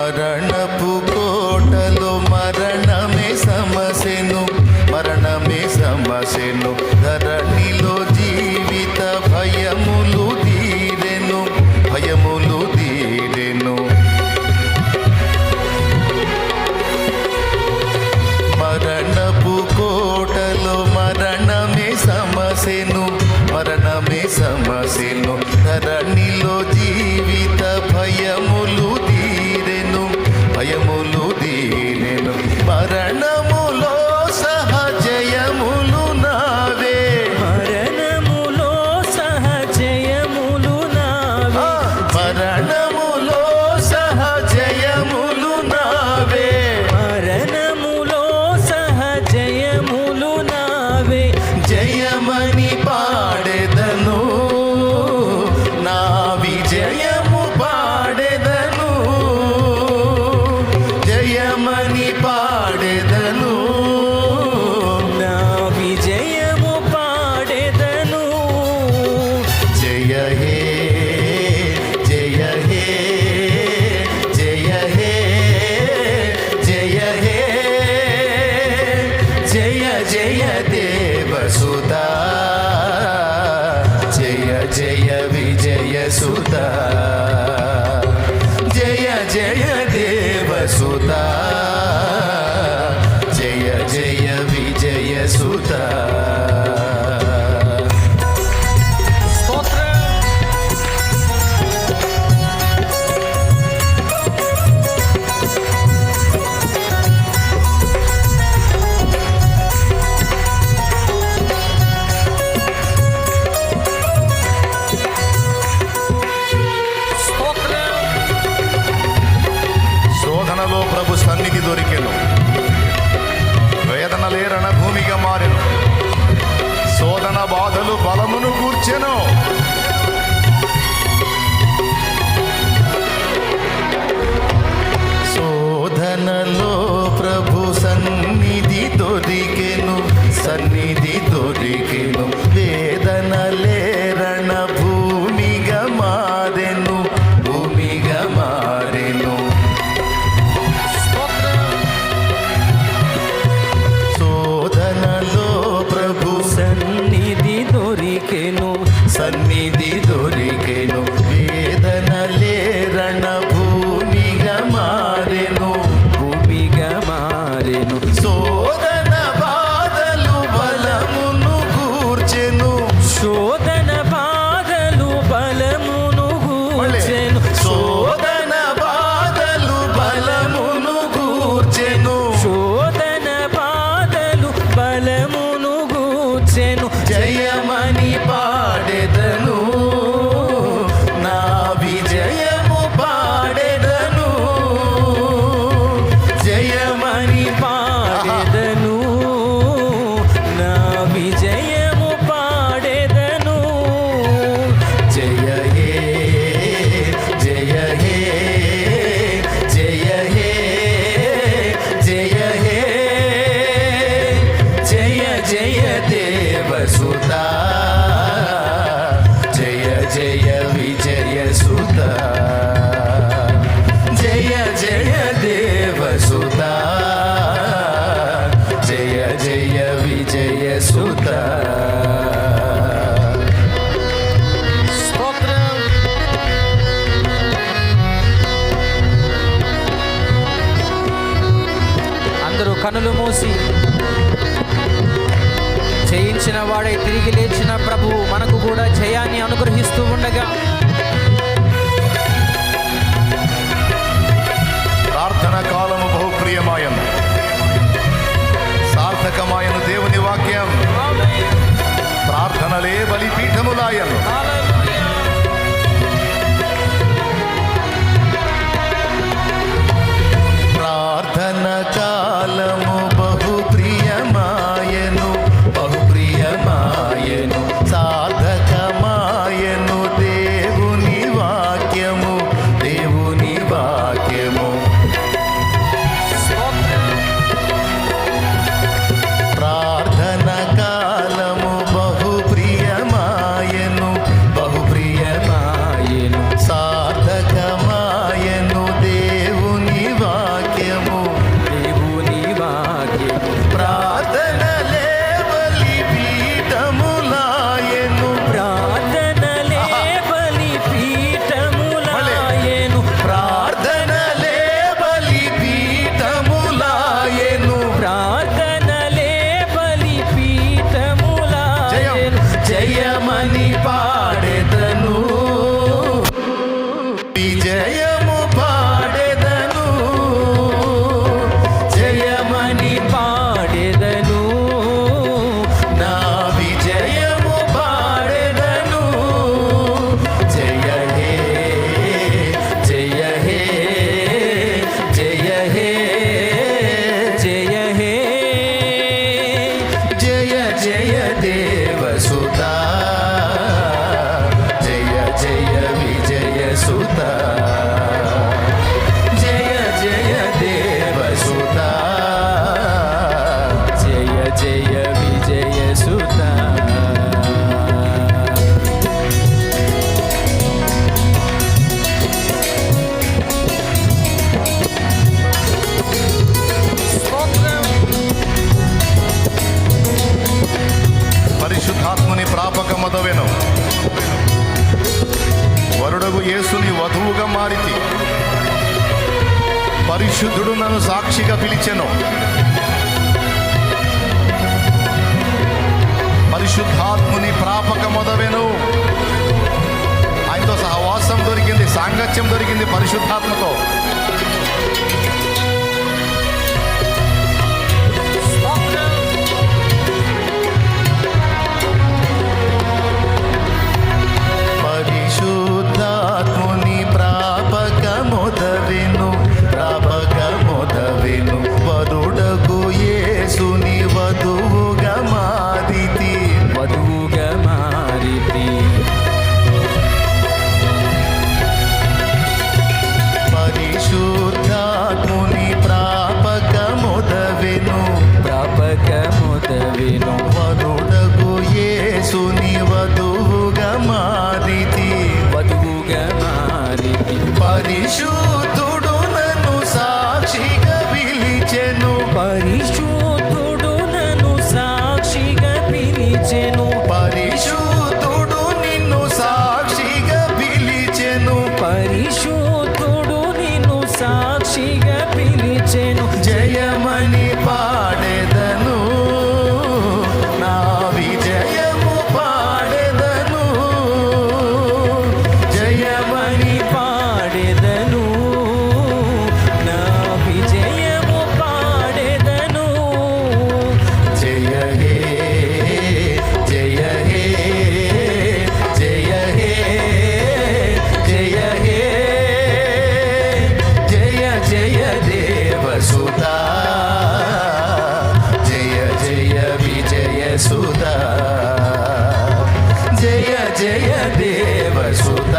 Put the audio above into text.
మరణపు కోటలో మరణమే సమసెను మరణమే సమసెను ధరణిలో జీవిత భయములు తీరెను భయములు తీరెను. మరణపు కోటలో మరణమే సమసెను ప్రియమణి పా Suda. ప్రభు సన్నిధి దొరికెను. వేదన వేదనలే భూమిగా మారెను. శోధన బాధలు బలమును కూర్చెను. శోధనలో ప్రభు సన్నిధి దొరికెను. సన్నిధి దొరికెను. చేసేను. జయమని పాడెదను. నా విజయము పాడెదను. జయమని పాడెదను. నా కనులు మూసి చేయించిన వాడే తిరిగి లేచిన ప్రభువు మనకు కూడా జయాన్ని అనుగ్రహిస్తూ ఉండగా Thank you. ప్రభు యేసుని వధువుగా మారితి. పరిశుద్ధుడు నన్ను సాక్షిగా పిలిచెను. పరిశుద్ధాత్ముని ప్రాపక మొదవెను ఆయనతో సహవాసం దొరికింది సాంగత్యం దొరికింది పరిశుద్ధాత్మతో. जय देव सु